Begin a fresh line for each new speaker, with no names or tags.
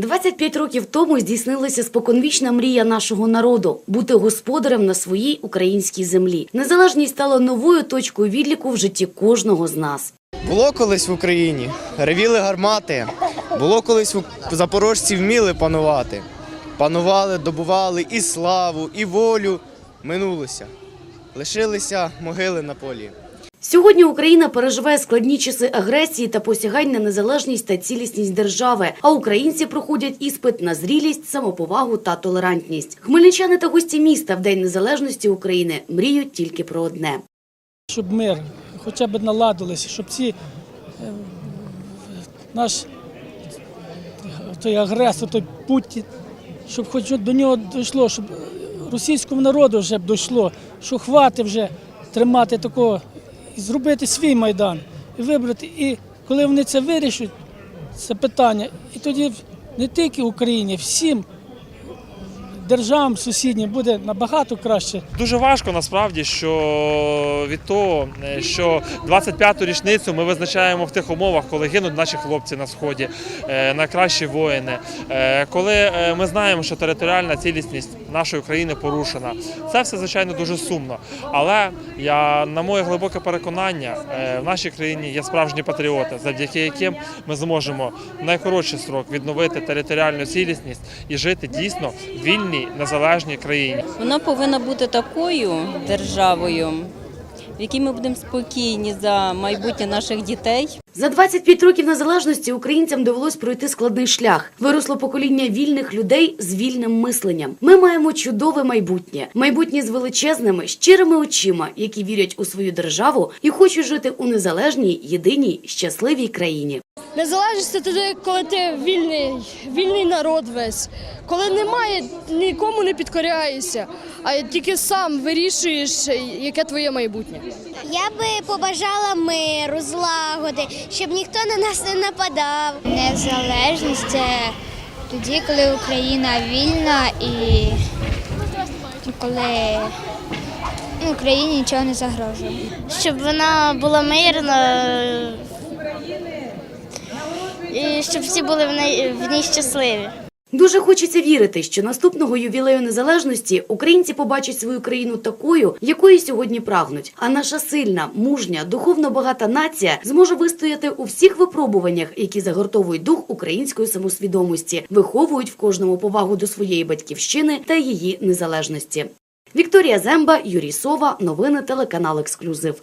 25 років тому здійснилася споконвічна мрія нашого народу бути господарем на своїй українській землі. Незалежність стала новою точкою відліку в житті кожного з нас.
Було колись в Україні, ревіли гармати. Було колись у- запорожці вміли панувати. Панували, добували і славу, і волю. Минулося. Лишилися могили на полі.
Сьогодні Україна переживає складні часи агресії та посягань на незалежність та цілісність держави. А українці проходять іспит на зрілість, самоповагу та толерантність. Хмельничани та гості міста в День Незалежності України мріють тільки про одне.
щоб мир хоча б наладилося, щоб ці е, наш той агресор, той Путін, щоб хоч до нього дійшло, щоб російському народу вже б дійшло, що хватить вже тримати такого зробити свій майдан і вибрати. І коли вони це вирішать, це питання, і тоді не тільки Україні, всім державам сусіднім буде набагато краще.
Дуже важко насправді, що від того, е, що 25-ту річницю ми визначаємо в тих умовах, коли гинуть наші хлопці на сході, е, найкращі воїни, е, коли ми знаємо, що територіальна цілісність нашої країни порушена. Це все звичайно дуже сумно. Але я на моє глибоке переконання, в нашій країні є справжні патріоти, завдяки яким ми зможемо в найкоротший строк відновити територіальну цілісність і жити дійсно в вільній незалежній країні.
Вона повинна бути такою державою, в якій ми будемо спокійні за майбутнє наших дітей.
За 25 років незалежності українцям довелось пройти складний шлях. Виросло покоління вільних людей з вільним мисленням. Ми маємо чудове майбутнє, майбутнє з величезними, щирими очима, які вірять у свою державу і хочуть жити у незалежній, єдиній, щасливій країні.
Незалежність це тоді, коли ти вільний, вільний народ весь, коли немає, нікому не підкоряєшся, а тільки сам вирішуєш, яке твоє майбутнє.
Я би побажала миру, злагоди, щоб ніхто на нас не нападав. Незалежність це тоді, коли Україна вільна і коли Україні нічого не загрожує. Щоб вона була мирна і щоб всі були в неї в ній щасливі.
Дуже хочеться вірити, що наступного ювілею незалежності українці побачать свою країну такою, якої сьогодні прагнуть. А наша сильна, мужня, духовно багата нація зможе вистояти у всіх випробуваннях, які загортовують дух української самосвідомості, виховують в кожному повагу до своєї батьківщини та її незалежності. Вікторія Земба, Юрій Сова, новини телеканал Ексклюзив.